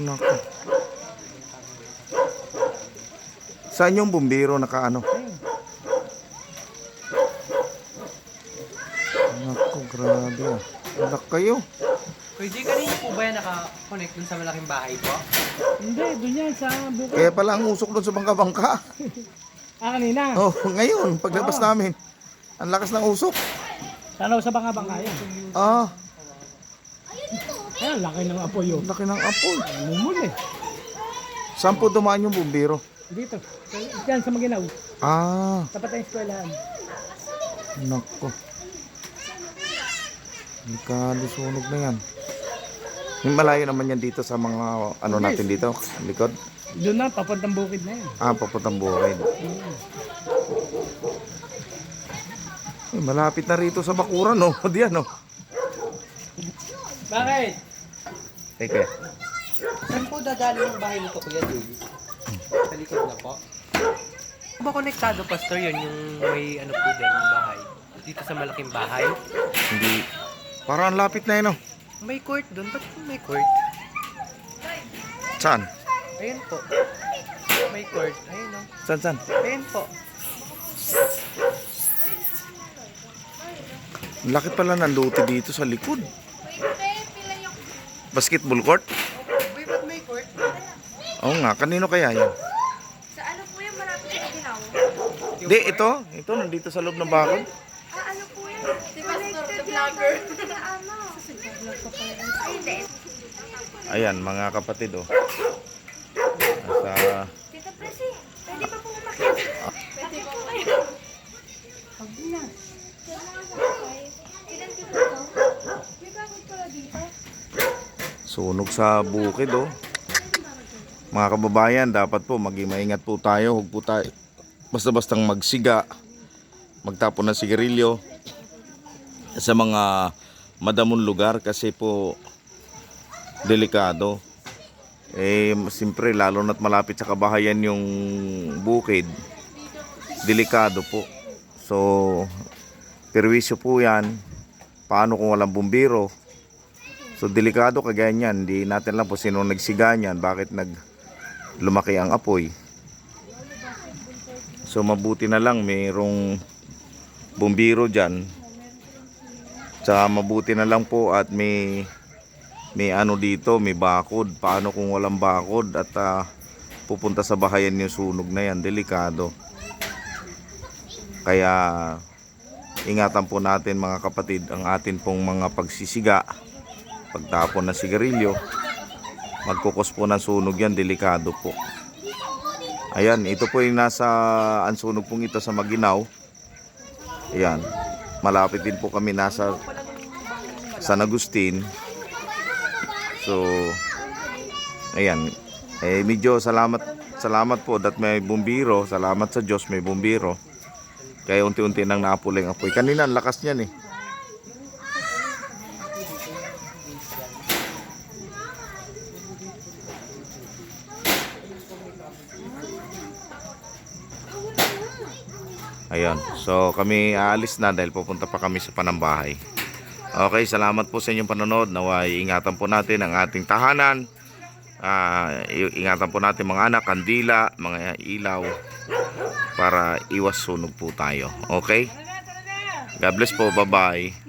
Nako. Saan yung bumbiro nakaano? Nako, grabe ah. Anak kayo. Kuya Jay, kanina po ba yan naka-connect dun sa malaking bahay po? Hindi, doon yan sa bukid. Kaya pala ang usok doon sa bangka-bangka. Ah, kanina. Oh, ngayon, paglabas namin. Ang lakas ng usok. Tanaw sa banga-banga yan. Ah, Ayan, laki ng apoy yun. laki ng apoy. Mumul eh. Saan po dumaan yung bumbiro? Dito. Diyan sa Maginaw. Ah, Tapat ang eskwelahan. nako. Delikado sunog na yan. Yung malayo naman yan dito sa mga ano natin dito, likod. Doon na, papuntang bukid na yan. Ah, papuntang bukid. Eh, malapit na rito sa Bakuran, no? Diyan, no? Bakit? Teka. Saan po dadali yung bahay nito, Kuya Jay? Sa likod na po. Ba konektado, Pastor, yun yung may ano po dyan, yung bahay? Dito sa malaking bahay? Hindi. Parang ang lapit na yun, no? May court doon. Ba't may court? Saan? Ayan po. May court. Ayun o. Saan, saan? Ayan po. Ang laki pala ng lote dito sa likod. Basketball court? Uy, ba't may court? Oo nga, kanino kaya yan? Sa ano po yung malapit sa ginaw? Di, ito. Ito, nandito sa loob ng bakod. Ah, ano po yan? Si Pastor, the vlogger. Sa ano? Ayan, mga kapatid, oh. Nasa... Tita Presi, pwede pa po umakyat? Pwede po kayo. Pag na. Ilan kilo to? May bakit pala dito? Sunog sa bukid, oh. Mga kababayan, dapat po maging maingat po tayo. Huwag po tayo basta-bastang magsiga, magtapon ng sigarilyo sa mga madamong lugar kasi po delikado. Eh, siyempre, lalo na't malapit sa kabahayan yung bukid, delikado po. So, perwisyo po yan. Paano kung walang bumbiro? So delikado kagaya niyan, hindi natin lang po sino nagsiga niyan, bakit nag lumaki ang apoy. So mabuti na lang mayroong bumbiro diyan. Tsaka mabuti na lang po at may may ano dito, may bakod. Paano kung walang bakod at ah, pupunta sa bahayan yung sunog na yan, delikado. Kaya ingatan po natin mga kapatid ang atin pong mga pagsisiga pagtapon ng sigarilyo magkukos po ng sunog yan delikado po. Ayan ito po yung nasa ang sunog pong ito sa Maginaw. Ayan malapit din po kami nasa San Agustin. So ayan eh medyo salamat salamat po that may bumbiro. Salamat sa Diyos may bumbiro. Kaya unti-unti nang naapuling apoy. Kanina ang lakas niyan eh Ayun. So kami aalis na dahil pupunta pa kami sa panambahay. Okay, salamat po sa inyong panonood. Naway ingatan po natin ang ating tahanan. Ah, i- ingatan po natin mga anak, kandila, mga ilaw para iwas sunog po tayo. Okay? God bless po. Bye-bye.